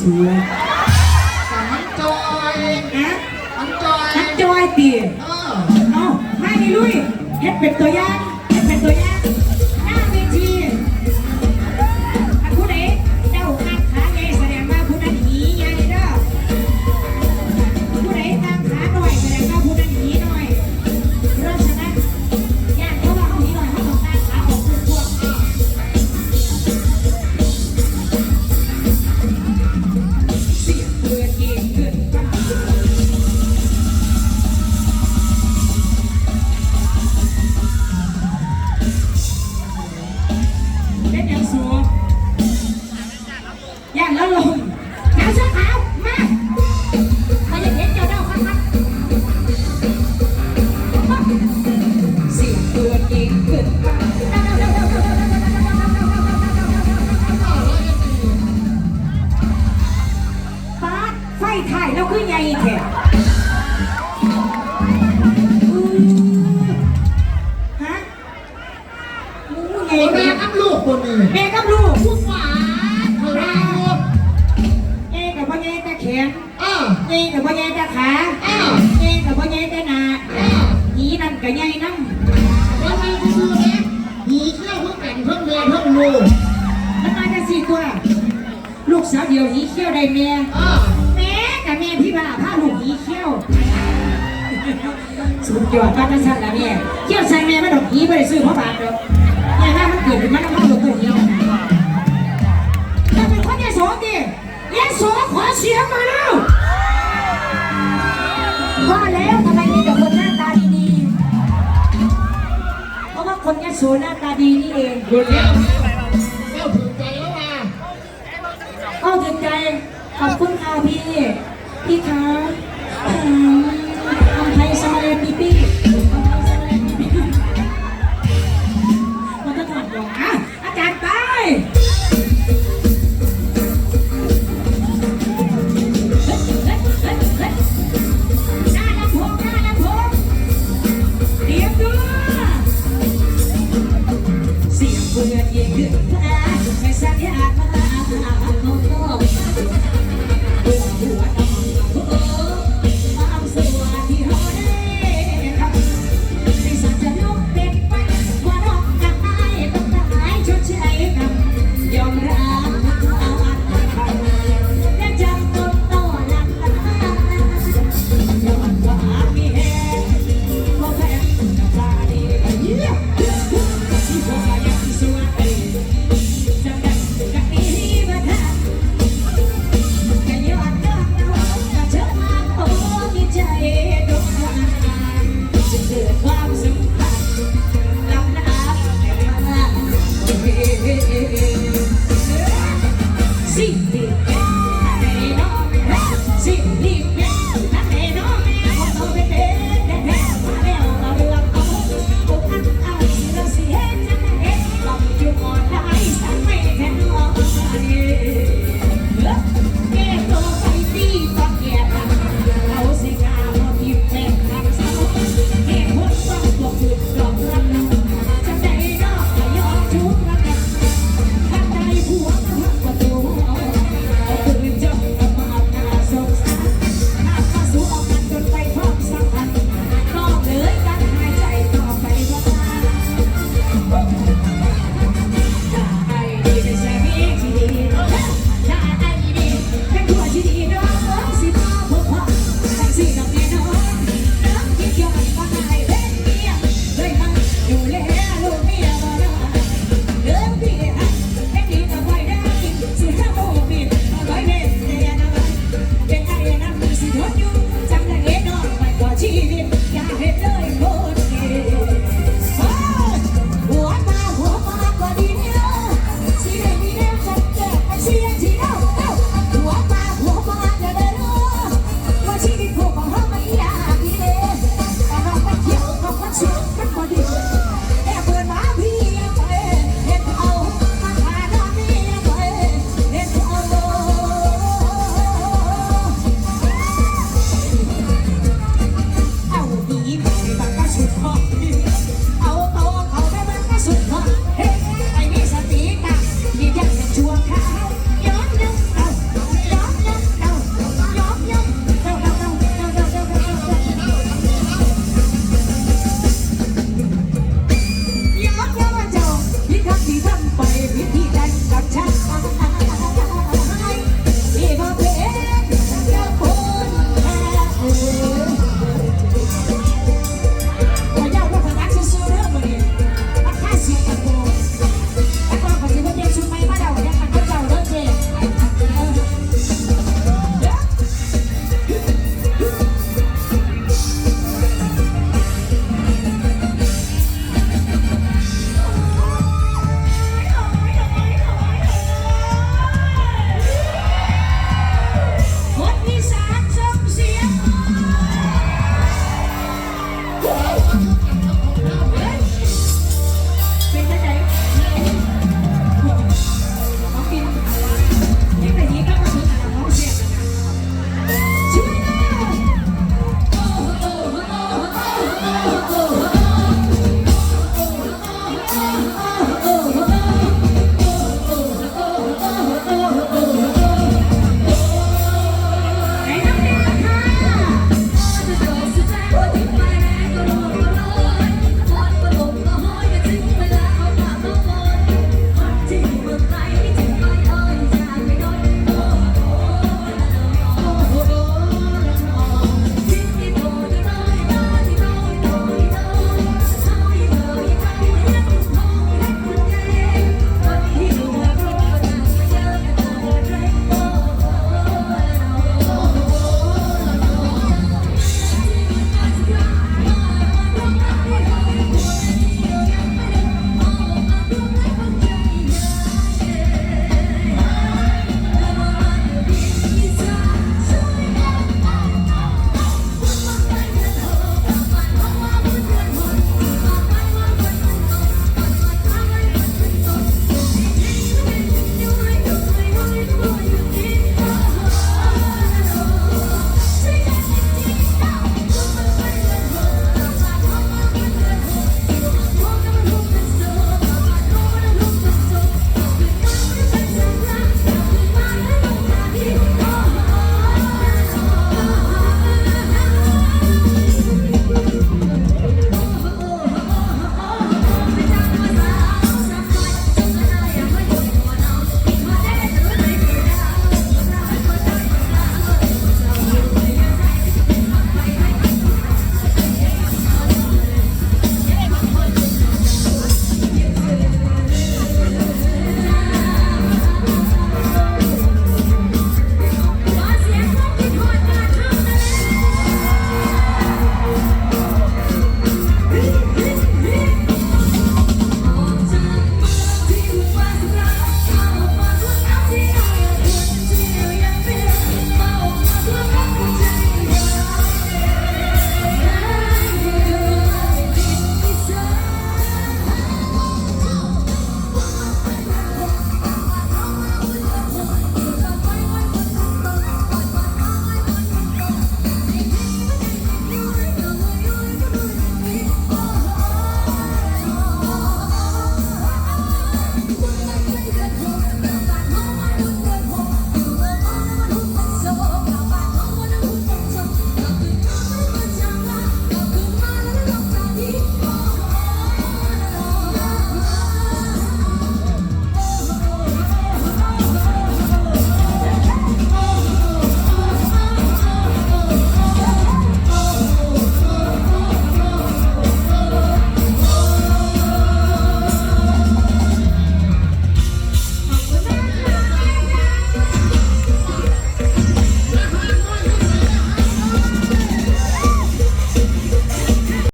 สวยมันจอยนะมันจอยมันจอยตีเออเอ้าให้ลุยเฮ็ดเป็ดตัวอย่าง ยนเพิ่งรู้มันมาจากสี่ตัว ลูกสาวเดียวหีเขี้ยวได้แม่เออแม่กับแม่พี่บ่าพาลูกหีเขี้ยว สุดยอดป้าจันสันละแม่เขี้ยวใส่แม่มันดอกหีไม่ได้ซื้อเพราะบาทดอกแม่ถ้ามันเกิดเป็นมันต้องเข้าตัวตัวเหียวถ้าเป็นคนยโสดิยโสขอเสียงมาแล้วว่าแล้วทำไมมีแต่คนหน้าตาดีๆ เพราะว่าคนยโสหน้าตาดีนี่เอง หยุดแล้ว ขอบคุณค่ะพี่ She